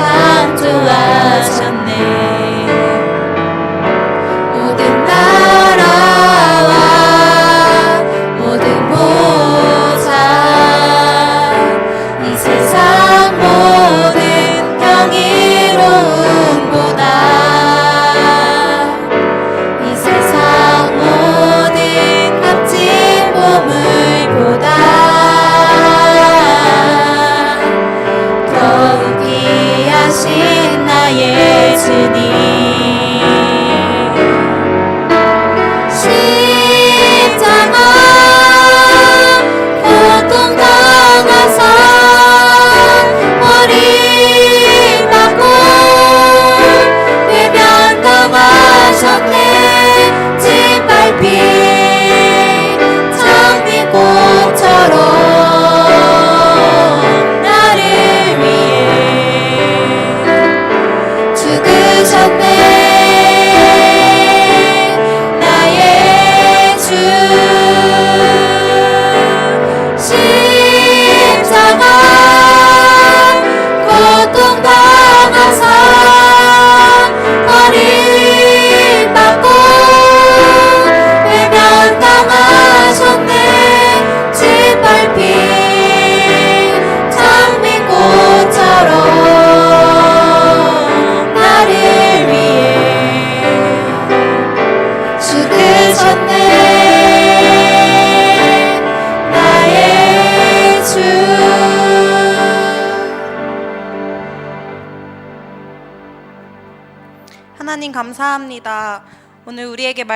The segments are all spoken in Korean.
สร้างจุ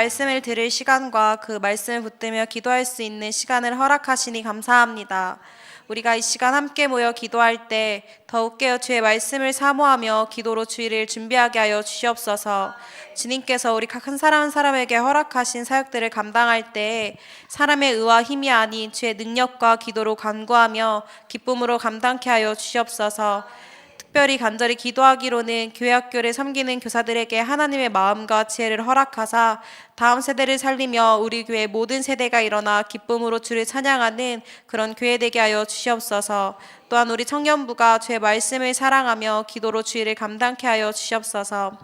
말씀을 들을 시간과 그 말씀을 붙들며 기도할 수 있는 시간을 허락하시니 감사합니다. 우리가 이 시간 함께 모여 기도할 때 더욱 깨어 주의 말씀을 사모하며 기도로 주의를 준비하게 하여 주시옵소서. 주님께서 우리 각 한 사람 한 사람에게 허락하신 사역들을 감당할 때 사람의 의와 힘이 아닌 주의 능력과 기도로 간구하며 기쁨으로 감당케 하여 주시옵소서. 특별히 간절히 기도하기로는 교회 학교를 섬기는 교사들에게 하나님의 마음과 지혜를 허락하사 다음 세대를 살리며 우리 교회 모든 세대가 일어나 기쁨으로 주를 찬양하는 그런 교회 되게 하여 주시옵소서. 또한 우리 청년부가 주의 말씀을 사랑하며 기도로 주의를 감당케 하여 주시옵소서.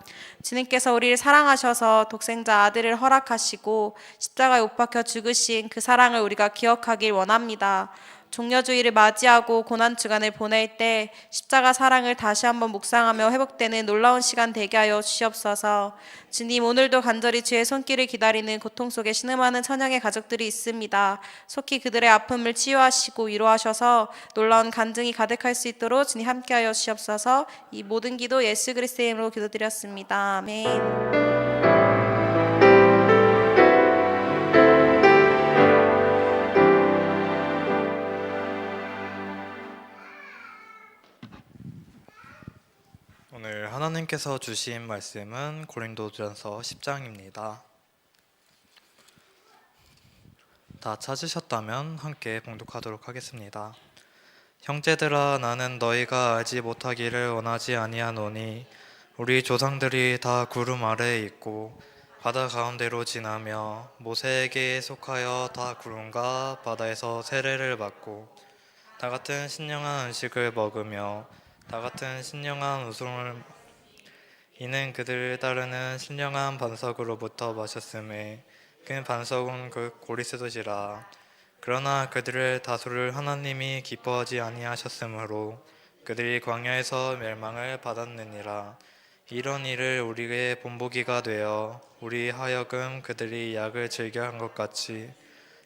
주님께서 우리를 사랑하셔서 독생자 아들을 허락하시고 십자가에 못 박혀 죽으신 그 사랑을 우리가 기억하길 원합니다. 종려주의를 맞이하고 고난 주간을 보낼 때 십자가 사랑을 다시 한번 묵상하며 회복되는 놀라운 시간 되게 하여 주시옵소서. 주님 오늘도 간절히 주의 손길을 기다리는 고통 속에 신음하는 천양의 가족들이 있습니다. 속히 그들의 아픔을 치유하시고 위로하셔서 놀라운 간증이 가득할 수 있도록 주님 함께하여 주시옵소서. 이 모든 기도 예수 그리스도의 이름으로 기도드렸습니다. 아멘. 오늘 하나님께서 주신 말씀은 고린도전서 10장입니다. 다 찾으셨다면 함께 봉독하도록 하겠습니다. 형제들아 나는 너희가 알지 못하기를 원하지 아니하노니 우리 조상들이 다 구름 아래에 있고 바다 가운데로 지나며 모세에게 속하여 다 구름과 바다에서 세례를 받고 다 같은 신령한 음식을 먹으며 다 같은 신령한 웃음을 이는 그들을 따르는 신령한 반석으로부터 마셨음에 그 반석은 그 고리스도시라. 그러나 그들을 다수를 하나님이 기뻐하지 아니하셨으므로 그들이 광야에서 멸망을 받았느니라. 이런 일을 우리의 본보기가 되어 우리 하여금 그들이 약을 즐겨한 것 같이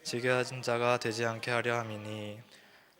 즐겨한 자가 되지 않게 하려 함이니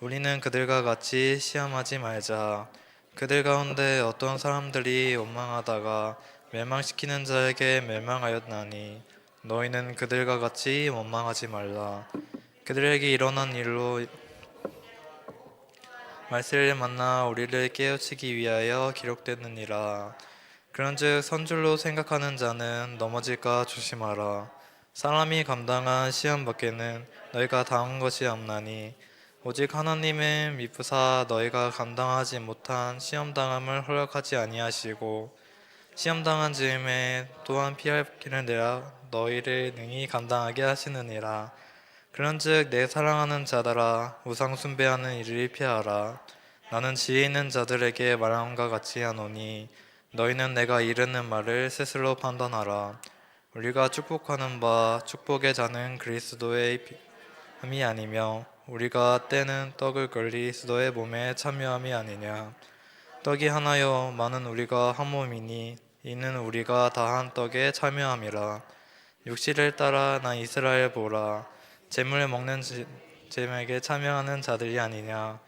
우리는 그들과 같이 시험하지 말자. 그들 가운데 어떤 사람들이 원망하다가 멸망시키는 자에게 멸망하였나니 너희는 그들과 같이 원망하지 말라. 그들에게 일어난 일로 말세를 만나 우리를 깨우치기 위하여 기록됐느니라. 그런즉 선줄로 생각하는 자는 넘어질까 조심하라. 사람이 감당한 시험 밖에는 너희가 당한 것이 없나니 오직 하나님은 미쁘사 너희가 감당하지 못한 시험 당함을 허락하지 아니하시고 시험 당한 즈음에 또한 피할 길을 내어 너희를 능히 감당하게 하시느니라. 그런즉 내 사랑하는 자들아 우상 숭배하는 일을 피하라. 나는 지혜 있는 자들에게 말함과 같이 하노니 너희는 내가 이르는 말을 스스로 판단하라. 우리가 축복하는 바 축복의 자는 그리스도의 함이 아니며 우리가 떼는 떡을 그리스도의 몸에 참여함이 아니냐. 떡이 하나요 많은 우리가 한 몸이니 이는 우리가 다 한 떡에 참여함이라. 육실을 따라 나 이스라엘 보라. 재물을 먹는 지- 잼에게 참여하는 자들이 아니냐.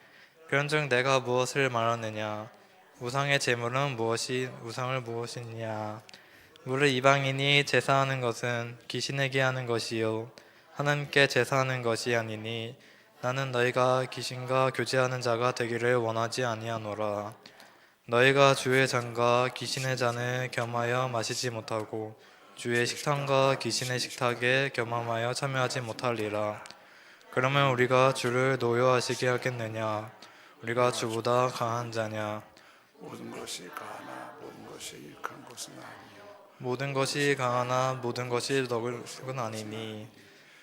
그런즉 내가 무엇을 말하느냐. 우상의 재물은 무엇이 우상을 무엇이냐. 무릇 이방인이 제사하는 것은 귀신에게 하는 것이요 하나님께 제사하는 것이 아니니 나는 너희가 귀신과 교제하는 자가 되기를 원하지 아니하노라. 너희가 주의 잔과 귀신의 잔을 겸하여 마시지 못하고 주의 식탁과 귀신의 식탁에 겸함하여 참여하지 못하리라. 그러면 우리가 주를 노여하시게 하겠느냐? 우리가 주보다 강한 자냐? 모든 것이 가나 모든 것이 큰 것은 아니요 모든 것이 강하나 모든 것이 것은 아니니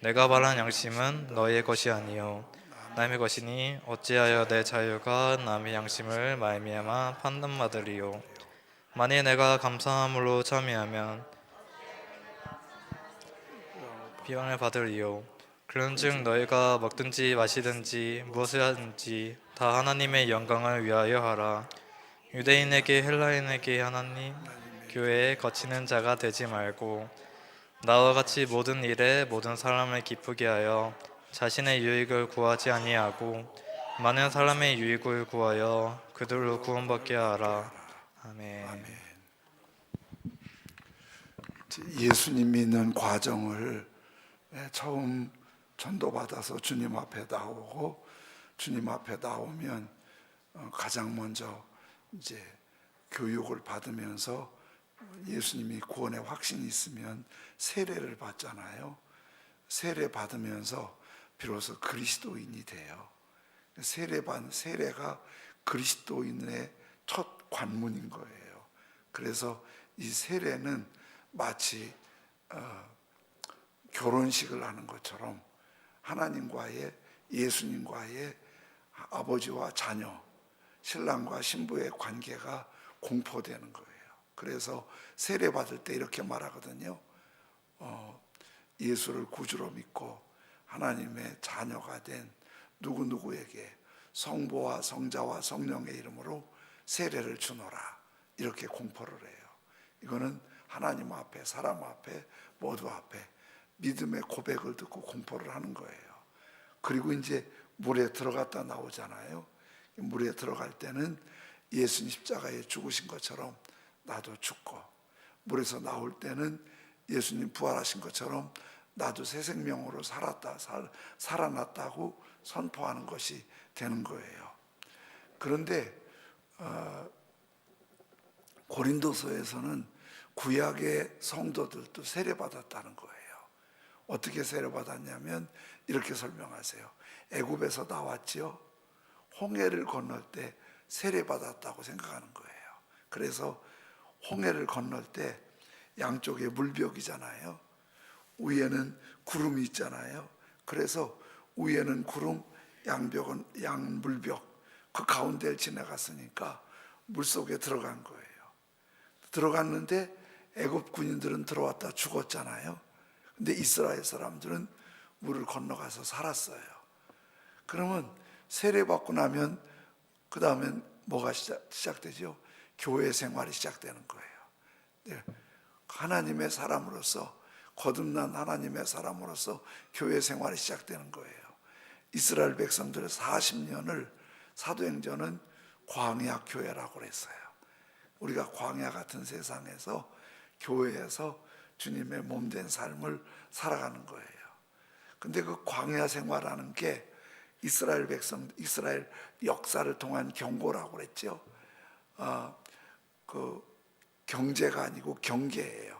내가 말한 양심은 너희의 것이 아니요 남의 것이니 어찌하여 내 자유가 남의 양심을 말미암아 판단받으리요. 만일 내가 감사함으로 참여하면 비용을 받으리요. 그런즉 너희가 먹든지 마시든지 무엇을 하든지 다 하나님의 영광을 위하여 하라. 유대인에게 헬라인에게 하나님 교회에 거치는 자가 되지 말고 나와 같이 모든 일에 모든 사람을 기쁘게 하여 자신의 유익을 구하지 아니하고 많은 사람의 유익을 구하여 그들로 구원받게 하라. 아멘. 예수님 믿는 과정을 예, 처음 전도받아서 주님 앞에 나오고 주님 앞에 나오면 어, 가장 먼저 이제 교육을 받으면서 예수님이 구원의 확신이 있으면 세례를 받잖아요. 세례 받으면서 비로소 그리스도인이 돼요. 세례 받 세례가 그리스도인의 첫 관문인 거예요. 그래서 이 세례는 마치 어, 결혼식을 하는 것처럼 하나님과의 예수님과의 아버지와 자녀, 신랑과 신부의 관계가 공포되는 거예요. 그래서 세례 받을 때 이렇게 말하거든요. 어, 예수를 구주로 믿고 하나님의 자녀가 된 누구 누구에게 성부와 성자와 성령의 이름으로 세례를 주노라 이렇게 공포를 해요. 이거는 하나님 앞에 사람 앞에 모두 앞에 믿음의 고백을 듣고 공포를 하는 거예요. 그리고 이제 물에 들어갔다 나오잖아요. 물에 들어갈 때는 예수님 십자가에 죽으신 것처럼 나도 죽고 물에서 나올 때는 예수님 부활하신 것처럼 나도 새 생명으로 살았다 살, 살아났다고 선포하는 것이 되는 거예요. 그런데 어, 고린도서에서는 구약의 성도들도 세례받았다는 거예요. 어떻게 세례받았냐면 이렇게 설명하세요. 애굽에서 나왔지요. 홍해를 건널 때 세례받았다고 생각하는 거예요. 그래서 홍해를 건널 때 양쪽에 물벽이잖아요. 위에는 구름이 있잖아요. 그래서 위에는 구름, 양벽은 양물벽 그 가운데를 지나갔으니까 물 속에 들어간 거예요. 들어갔는데 애굽 군인들은 들어왔다 죽었잖아요. 근데 이스라엘 사람들은 물을 건너가서 살았어요. 그러면 세례 받고 나면 그 다음엔 뭐가 시작, 시작되죠? 교회 생활이 시작되는 거예요. 네. 하나님의 사람으로서 거듭난 하나님의 사람으로서 교회 생활이 시작되는 거예요. 이스라엘 백성들의 40년을 사도행전은 광야 교회라고 그랬어요. 우리가 광야 같은 세상에서 교회에서 주님의 몸된 삶을 살아가는 거예요. 근데 그 광야 생활하는 게 이스라엘 백성, 이스라엘 역사를 통한 경고라고 그랬죠. 어, 그 경제가 아니고 경계예요.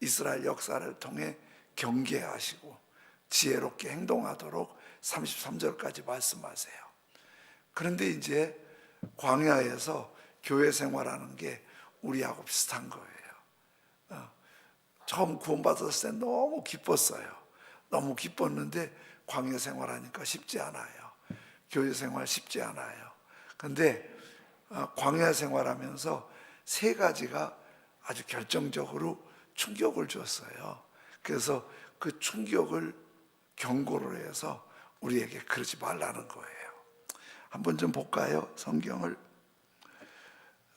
이스라엘 역사를 통해 경계하시고 지혜롭게 행동하도록 33절까지 말씀하세요. 그런데 이제 광야에서 교회 생활하는 게 우리하고 비슷한 거예요. 어, 처음 구원받았을 때 너무 기뻤어요. 너무 기뻤는데 광야 생활하니까 쉽지 않아요. 교회 생활 쉽지 않아요. 근데 어, 광야 생활하면서 세 가지가 아주 결정적으로 충격을 줬어요. 그래서 그 충격을 경고를 해서 우리에게 그러지 말라는 거예요. 한번 좀 볼까요? 성경을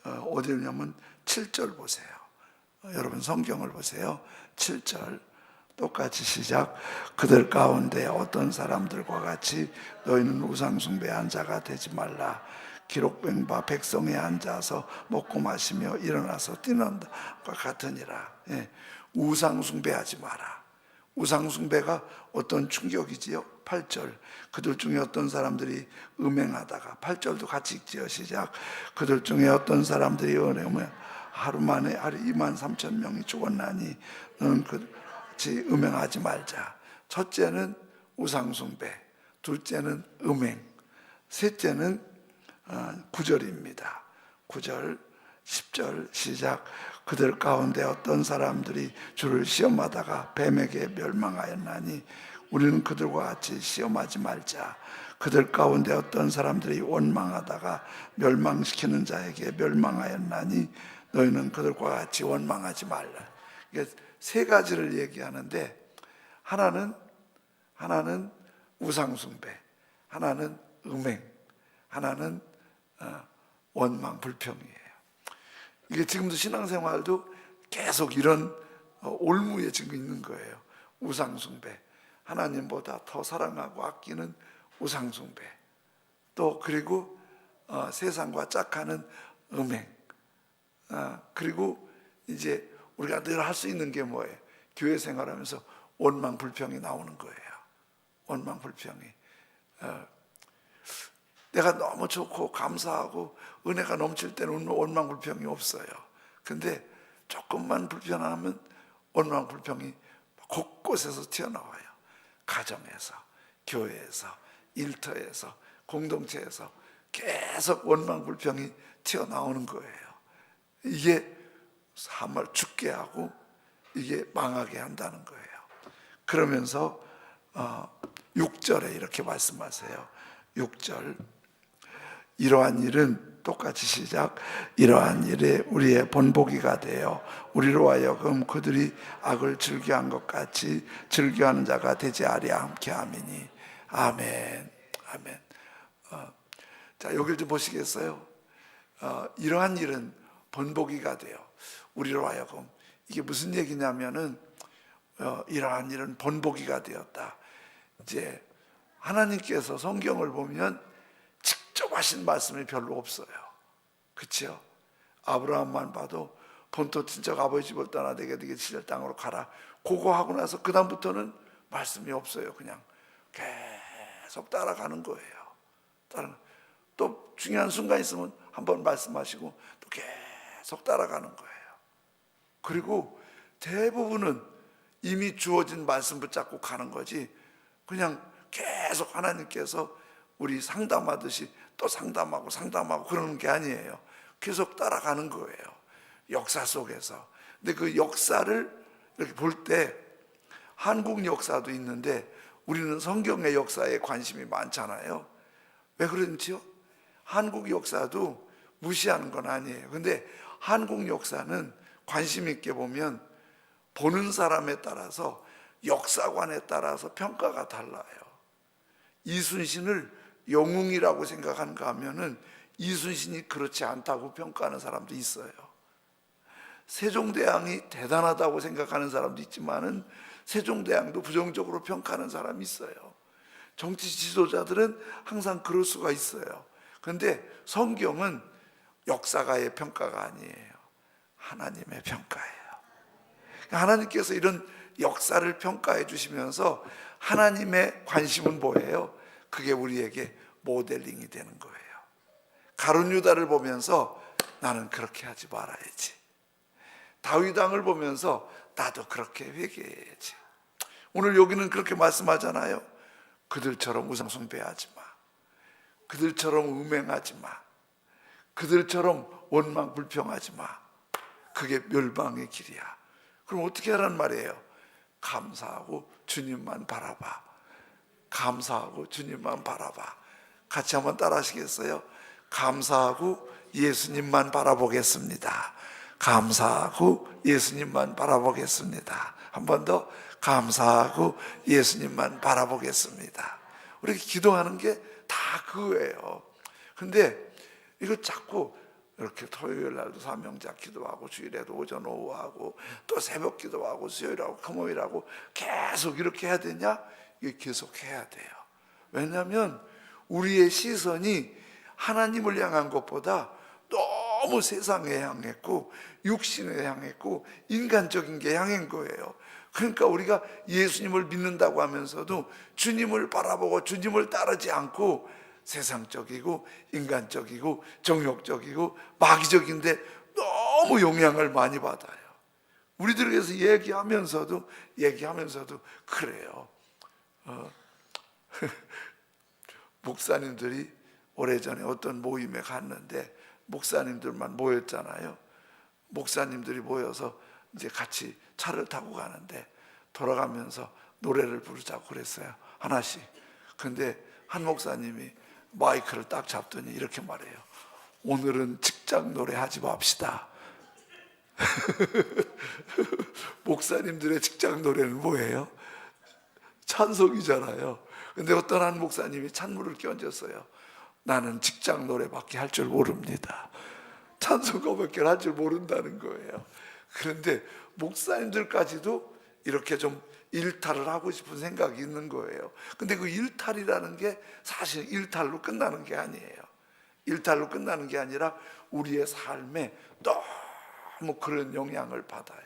어, 어디냐면 7절 보세요. 어, 여러분 성경을 보세요. 7절 똑같이 시작. 그들 가운데 어떤 사람들과 같이 너희는 우상 숭배한 자가 되지 말라. 기록된 바 백성에 앉아서 먹고 마시며 일어나서 뛰는 것 같으니라. 예. 우상 숭배하지 마라. 우상 숭배가 어떤 충격이지요? 8절. 그들 중에 어떤 사람들이 음행하다가 8절도 같이 읽지요. 시작. 그들 중에 어떤 사람들이 은행하면 하루 만에 하루 2만 3천 명이 죽었나니 너는 그 같이 음행하지 말자. 첫째는 우상 숭배, 둘째는 음행, 셋째는 어, 구절입니다. 구절, 10절 시작. 그들 가운데 어떤 사람들이 주를 시험하다가 뱀에게 멸망하였나니 우리는 그들과 같이 시험하지 말자. 그들 가운데 어떤 사람들이 원망하다가 멸망시키는 자에게 멸망하였나니 너희는 그들과 같이 원망하지 말라. 이게 세 가지를 얘기하는데 하나는 하나는 우상숭배, 하나는 음행, 하나는 어, 원망 불평이에요. 이게 지금도 신앙생활도 계속 이런 어, 올무에 지금 있는 거예요. 우상숭배, 하나님보다 더 사랑하고 아끼는 우상숭배, 또 그리고 어, 세상과 짝하는 음행, 아, 그리고 이제 우리가 늘 할 수 있는 게 뭐예요? 교회 생활하면서 원망 불평이 나오는 거예요. 원망 불평이. 어, 내가 너무 좋고 감사하고 은혜가 넘칠 때는 원망 불평이 없어요. 근데 조금만 불편하면 원망 불평이 곳곳에서 튀어나와요. 가정에서, 교회에서, 일터에서, 공동체에서 계속 원망 불평이 튀어나오는 거예요. 이게 삶을 죽게 하고 이게 망하게 한다는 거예요. 그러면서 어, 6절에 이렇게 말씀하세요. 6절 이러한 일은 똑같이 시작. 이러한 일에 우리의 본보기가 되어 우리로 하여금 그들이 악을 즐겨한 것 같이 즐겨하는 자가 되지 아리아 함께 하미니. 아멘. 아멘. 어, 자 여기를 좀 보시겠어요? 어, 이러한 일은 본보기가 돼요 우리로 하여금 이게 무슨 얘기냐면은 어, 이러한 일은 본보기가 되었다. 이제 하나님께서 성경을 보면 직접 하신 말씀이 별로 없어요. 그렇죠? 아브라함만 봐도 본토 친척 아버지 집을 떠나 내게 되게 지을 땅으로 가라. 그거 하고 나서 그 다음부터는 말씀이 없어요. 그냥 계속 따라가는 거예요. 따라 또 중요한 순간 있으면 한번 말씀하시고 또 계속 따라가는 거예요. 그리고 대부분은 이미 주어진 말씀 붙잡고 가는 거지 그냥 계속 하나님께서 우리 상담하듯이 또 상담하고 상담하고 그러는 게 아니에요. 계속 따라가는 거예요. 역사 속에서. 근데 그 역사를 이렇게 볼 때 한국 역사도 있는데 우리는 성경의 역사에 관심이 많잖아요. 왜 그런지요? 한국 역사도 무시하는 건 아니에요. 근데 한국 역사는 관심 있게 보면 보는 사람에 따라서 역사관에 따라서 평가가 달라요. 이순신을 영웅이라고 생각하는가 하면은 이순신이 그렇지 않다고 평가하는 사람도 있어요. 세종대왕이 대단하다고 생각하는 사람도 있지만은 세종대왕도 부정적으로 평가하는 사람이 있어요. 정치 지도자들은 항상 그럴 수가 있어요. 그런데 성경은 역사가의 평가가 아니에요. 하나님의 평가예요. 하나님께서 이런 역사를 평가해 주시면서 하나님의 관심은 뭐예요? 그게 우리에게 모델링이 되는 거예요. 가룟 유다를 보면서 나는 그렇게 하지 말아야지. 다윗 왕을 보면서 나도 그렇게 회개해야지. 오늘 여기는 그렇게 말씀하잖아요. 그들처럼 우상 숭배하지 마. 그들처럼 음행하지 마. 그들처럼 원망 불평하지 마. 그게 멸망의 길이야. 그럼 어떻게 하란 말이에요? 감사하고 주님만 바라봐. 감사하고 주님만 바라봐. 같이 한번 따라 하시겠어요? 감사하고 예수님만 바라보겠습니다. 감사하고 예수님만 바라보겠습니다. 한 번 더 감사하고 예수님만 바라보겠습니다. 우리 기도하는 게 다 그거예요. 근데 이거 자꾸 이렇게 토요일 날도 사명자 기도하고 주일에도 오전 오후 하고 또 새벽 기도하고 수요일하고 금요일하고 계속 이렇게 해야 되냐? 이게 계속 해야 돼요. 왜냐하면 우리의 시선이 하나님을 향한 것보다 너무 세상에 향했고 육신에 향했고 인간적인 게 향한 거예요. 그러니까 우리가 예수님을 믿는다고 하면서도 주님을 바라보고 주님을 따르지 않고 세상적이고 인간적이고 정욕적이고 마귀적인데 너무 영향을 많이 받아요. 우리들에게서 얘기하면서도 얘기하면서도 그래요. 어, 목사님들이 오래전에 어떤 모임에 갔는데 목사님들만 모였잖아요. 목사님들이 모여서 이제 같이 차를 타고 가는데 돌아가면서 노래를 부르자고 그랬어요. 하나씩. 근데 한 목사님이 마이크를 딱 잡더니 이렇게 말해요. 오늘은 직장 노래 하지 맙시다. 목사님들의 직장 노래는 뭐예요? 찬송이잖아요. 근데 어떤 한 목사님이 찬물을 끼얹었어요. 나는 직장 노래밖에 할 줄 모릅니다. 찬송가밖에 할 줄 모른다는 거예요. 그런데 목사님들까지도 이렇게 좀 일탈을 하고 싶은 생각이 있는 거예요. 근데 그 일탈이라는 게 사실 일탈로 끝나는 게 아니에요. 일탈로 끝나는 게 아니라 우리의 삶에 너무 그런 영향을 받아요.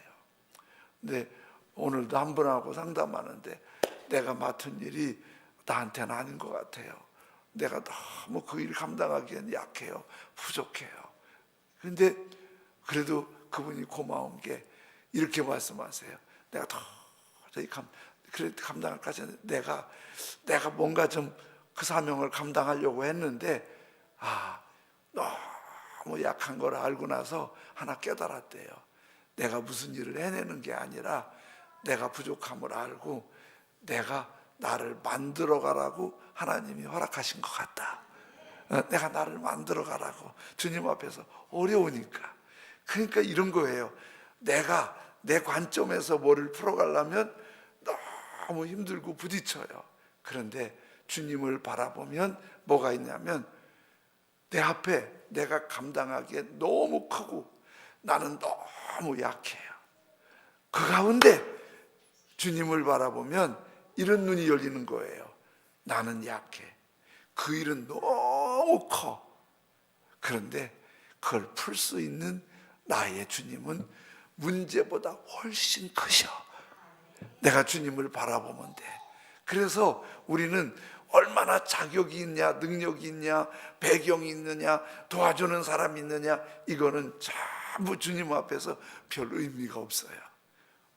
근데 오늘도 한 분하고 상담하는데 내가 맡은 일이 나한테는 아닌 것 같아요. 내가 너무 그 일 감당하기엔 약해요. 부족해요. 근데 그래도 그분이 고마운 게 이렇게 말씀하세요. 내가 도저히 감, 그래 감당할까지 내가 내가 뭔가 좀 그 사명을 감당하려고 했는데 아 너무 약한 걸 알고 나서 하나 깨달았대요. 내가 무슨 일을 해내는 게 아니라 내가 부족함을 알고 내가 나를 만들어 가라고 하나님이 허락하신 것 같다. 어, 내가 나를 만들어 가라고 주님 앞에서 어려우니까. 그러니까 이런 거예요. 내가 내 관점에서 뭐를 풀어가려면 너무 힘들고 부딪혀요. 그런데 주님을 바라보면 뭐가 있냐면 내 앞에 내가 감당하기에 너무 크고 나는 너무 약해요. 그 가운데 주님을 바라보면 이런 눈이 열리는 거예요. 나는 약해. 그 일은 너무 커. 그런데 그걸 풀 수 있는 나의 주님은 문제보다 훨씬 크셔. 내가 주님을 바라보면 돼. 그래서 우리는 얼마나 자격이 있냐, 능력이 있냐, 배경이 있느냐, 도와주는 사람이 있느냐, 이거는 전부 주님 앞에서 별 의미가 없어요.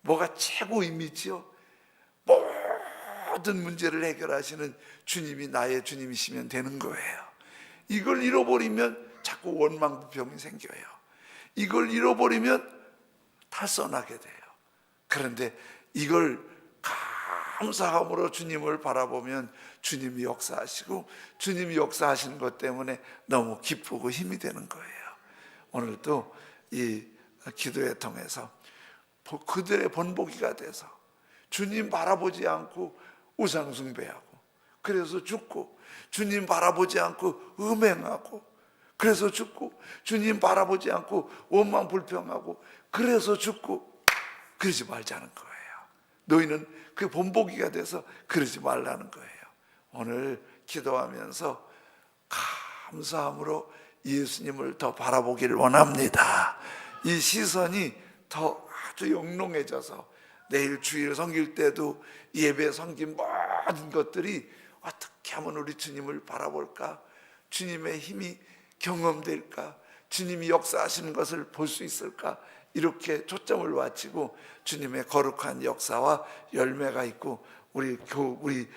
뭐가 최고 의미 있지요? 모든 문제를 해결하시는 주님이 나의 주님이시면 되는 거예요. 이걸 잃어버리면 자꾸 원망부평이 생겨요. 이걸 잃어버리면 탈선하게 돼요. 그런데 이걸 감사함으로 주님을 바라보면 주님이 역사하시고 주님이 역사하시는 것 때문에 너무 기쁘고 힘이 되는 거예요. 오늘도 이 기도회 통해서 그들의 본보기가 돼서 주님 바라보지 않고 우상숭배하고 그래서 죽고 주님 바라보지 않고 음행하고 그래서 죽고 주님 바라보지 않고 원망 불평하고 그래서 죽고 그러지 말자는 거예요. 너희는 그 본보기가 돼서 그러지 말라는 거예요. 오늘 기도하면서 감사함으로 예수님을 더 바라보기를 원합니다. 이 시선이 더 아주 영롱해져서 내일 주일 섬길 때도 예배 섬긴 모든 것들이 어떻게 하면 우리 주님을 바라볼까? 주님의 힘이 경험될까? 주님이 역사하시는 것을 볼 수 있을까? 이렇게 초점을 맞추고 주님의 거룩한 역사와 열매가 있고 우리 교 우리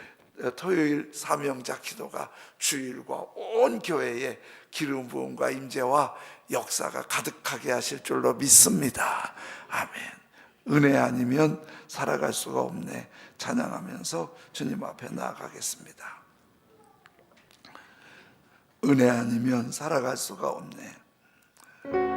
토요일 사명자 기도가 주일과 온 교회에 기름 부음과 임재와 역사가 가득하게 하실 줄로 믿습니다. 아멘. 은혜 아니면 살아갈 수가 없네. 찬양하면서 주님 앞에 나아가겠습니다. 은혜 아니면 살아갈 수가 없네.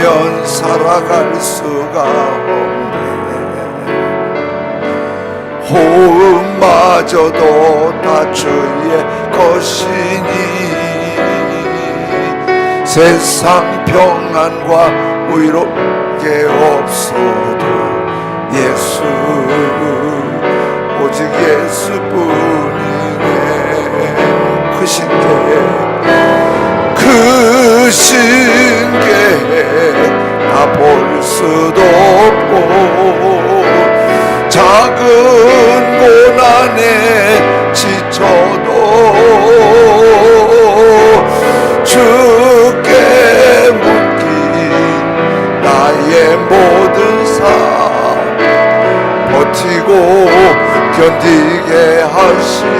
면 살아갈 수가 없네. 호흡마저도 다 주의 것이니. 세상 평안과 위로게 없어도 예수 오직 예수뿐이네. 크신 게 크신 게 다 볼 수도 없고 작은 고난에 지쳐도 주께 묻기 나의 모든 삶 버티고 견디게 하시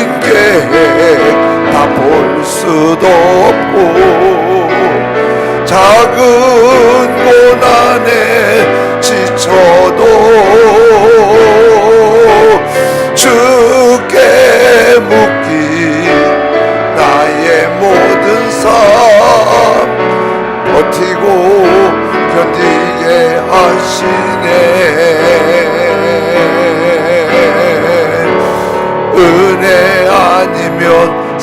게다볼 수도 없고 작은 고난에 지쳐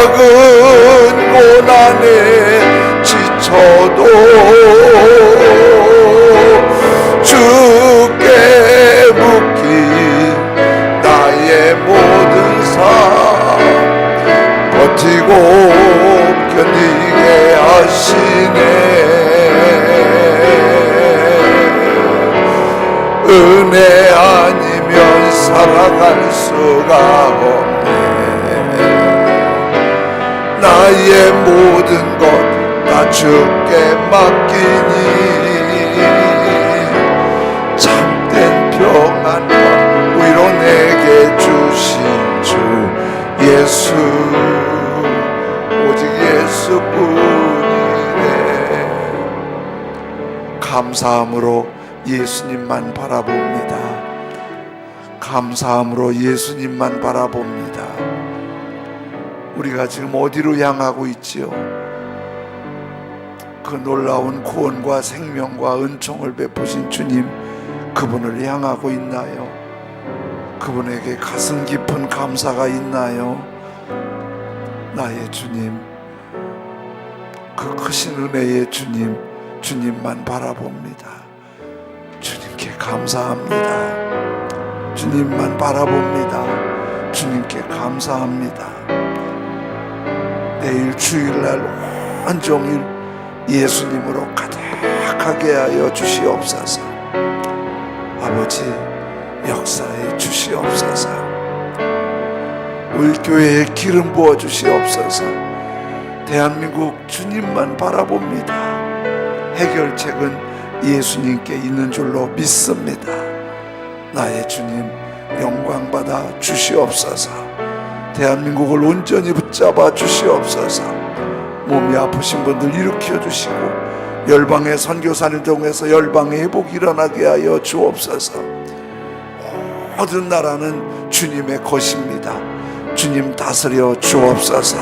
작은 고난에 지쳐도 주께 묻기 나의 모든 삶 버티고 견디게 하시네. 은혜 아니면 살아갈 수가 없네 나의 모든 것 다 주께 맡기니. 참된 평안과 위로 내게 주신 주 예수 오직 예수뿐이네. 감사함으로 예수님만 바라봅니다. 감사함으로 예수님만 바라봅니다 우리가 지금 어디로 향하고 있지요? 그 놀라운 구원과 생명과 은총을 베푸신 주님 그분을 향하고 있나요? 그분에게 가슴 깊은 감사가 있나요? 나의 주님 그 크신 은혜의 주님 주님만 바라봅니다 주님께 감사합니다 주님만 바라봅니다 주님께 감사합니다 내일 주일날 온종일 예수님으로 가득하게 하여 주시옵소서. 아버지 역사에 주시옵소서. 우리 교회에 기름 부어 주시옵소서. 대한민국 주님만 바라봅니다. 해결책은 예수님께 있는 줄로 믿습니다. 나의 주님 영광 받아 주시옵소서 대한민국을 온전히 붙잡아 주시옵소서. 몸이 아프신 분들 일으켜 주시고 열방의 선교사를 통해서 열방의 회복이 일어나게 하여 주옵소서. 모든 나라는 주님의 것입니다. 주님 다스려 주옵소서.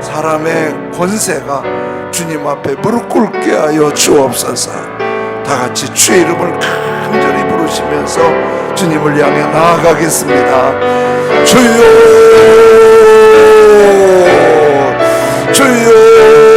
사람의 권세가 주님 앞에 무릎 꿇게 하여 주옵소서. 다 같이 주의 이름을 간절히 부르 주시면서 주님을 향해 나아가겠습니다. 주여, 주여.